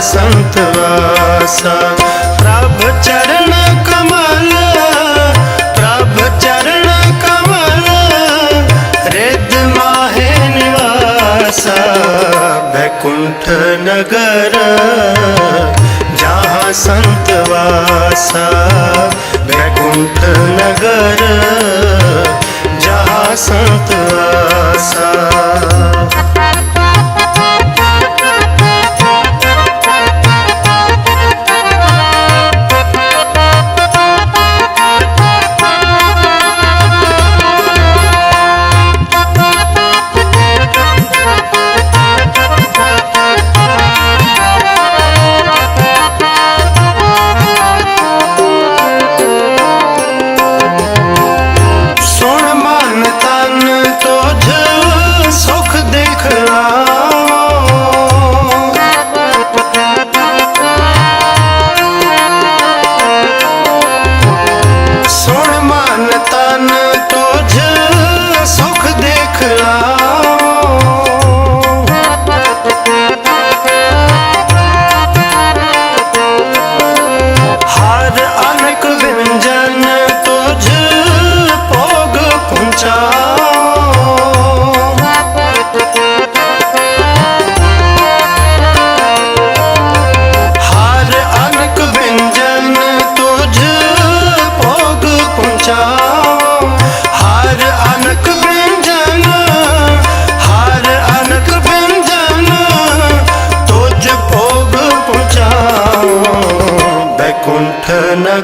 संत वासा प्रभ चरण कमल प्रभ चरण कमल रिद माहे निवासा। वैकुंठ नगर, जहाँ संत वासा वैकुंठ नगर, जहाँ संत वासा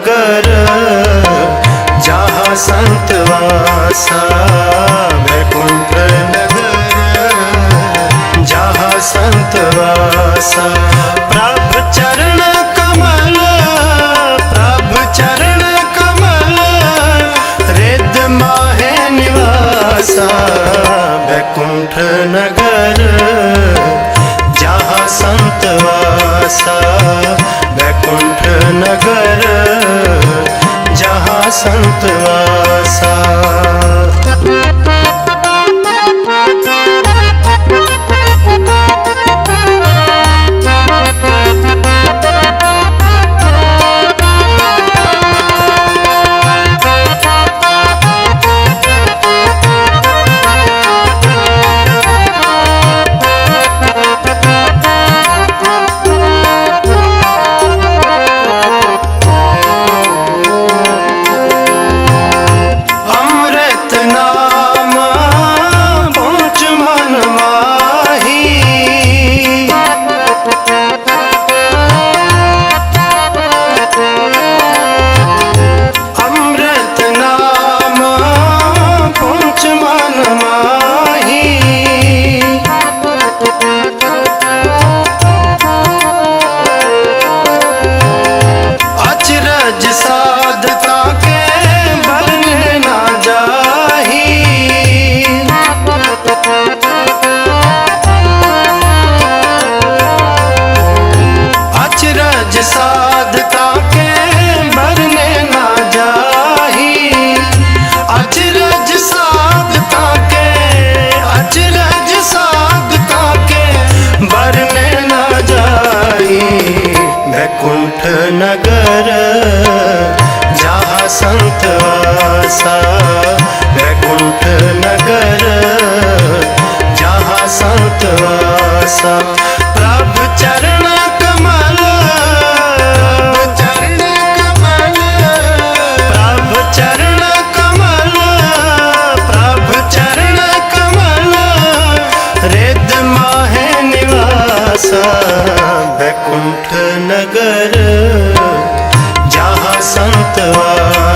कर जहाँ संत वासा वैकुंठ नगर जहाँ संत वासा प्रभ चरण ਸਤਵਾਸਾ।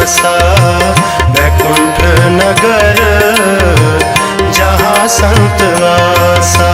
बसा वैकुंठ नगर जहाँ संत वासा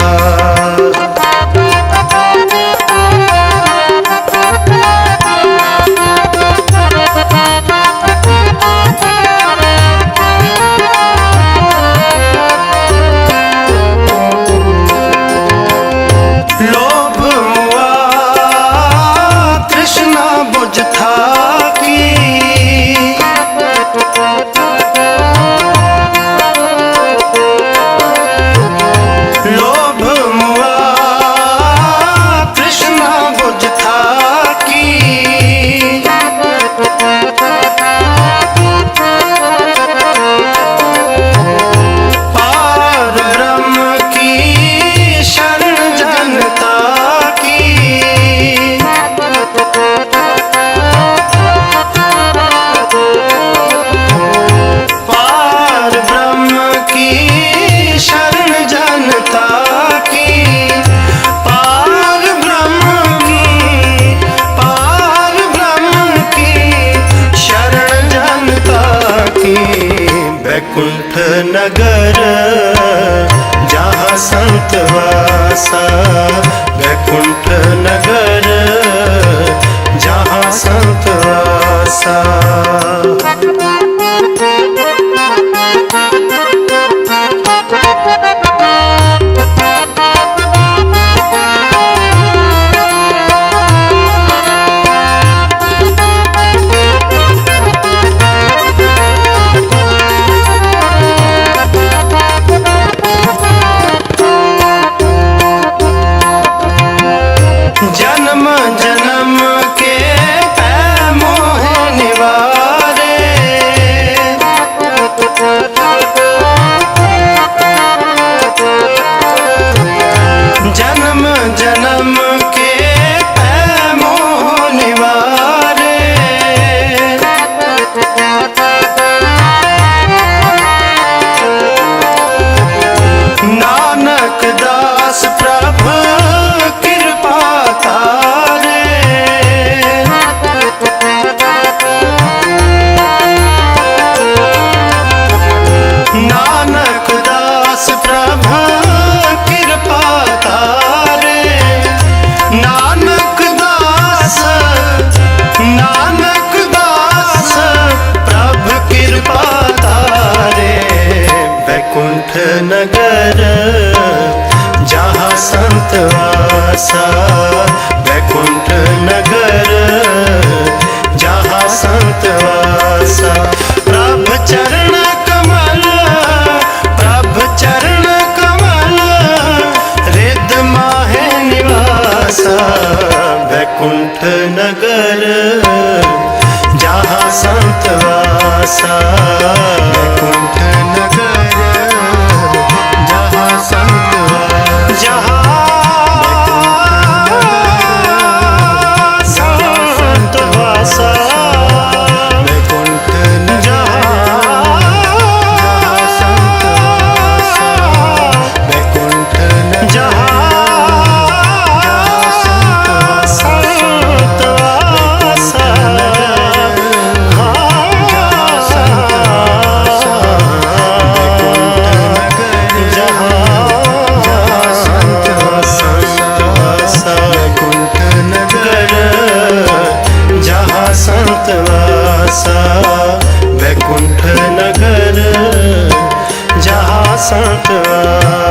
नगर जहाँ संत वासा वैकुंठ नगर जहाँ संत वासा वैकुंठ नगर, जहाँ संत वासा वैकुंठ नगर, जहाँ संत वासा। प्रभ चरण कमल, प्रभ चरण कमल रिद माहे निवासा वैकुंठ नगर। वासा वैकुंठ नगर जहा संतवा